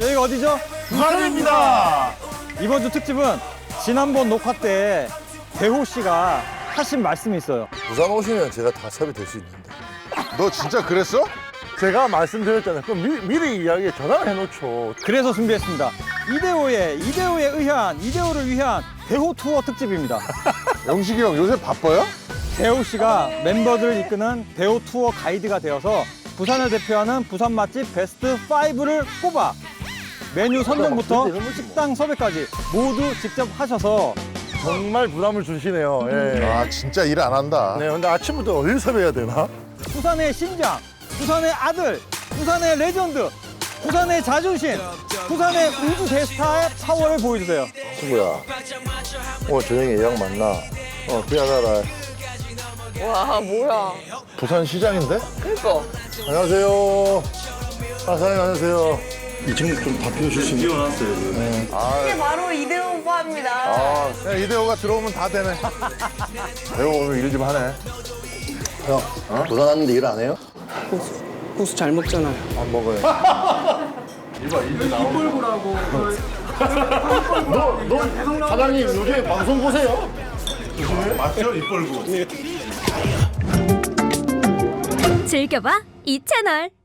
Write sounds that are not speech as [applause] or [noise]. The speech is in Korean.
여기가 어디죠? 부산입니다. 이번 주 특집은 지난번 녹화 때 대호 씨가 하신 말씀이 있어요. 부산 오시면 제가 다 섭외될 수 있는데. 너 진짜 그랬어? 제가 말씀드렸잖아요. 그럼 미, 미리 이야기에 전화를 해놓죠. 그래서 준비했습니다. 이대호의 이대호에 의한 이대호를 위한 대호 투어 특집입니다. [laughs] 영식이 형 요새 바빠요? 대호 씨가 멤버들을 이끄는 대호 투어 가이드가 되어서 부산을 대표하는 부산 맛집 베스트 5를 뽑아 메뉴 선정부터 식당 섭외까지 모두 직접 하셔서 정말 부담을 주시네요. 예. 아 진짜 일 안 한다. 네, 근데 아침부터 어딜 섭외해야 되나? 부산의 심장, 부산의 아들, 부산의 레전드, 부산의 자존심, 부산의 우주 대스타의 파워를 보여주세요. 친구야, 오늘 저녁에 예약 맞나? 어, 미안하다. 와 뭐야 부산 시장인데? 그니까 안녕하세요. 사장님 안녕하세요. 이게 바로 이대호 오빠입니다 아, 그냥 이대호가 들어오면 다 되네. 대호 오늘 일 좀 하네. 형, 부산 왔는데 일 안 해요? 고수 잘 먹잖아요. 안 먹어요. [laughs] 너, 너 사장님 요즘에 방송 보세요? 즐겨봐 이 채널.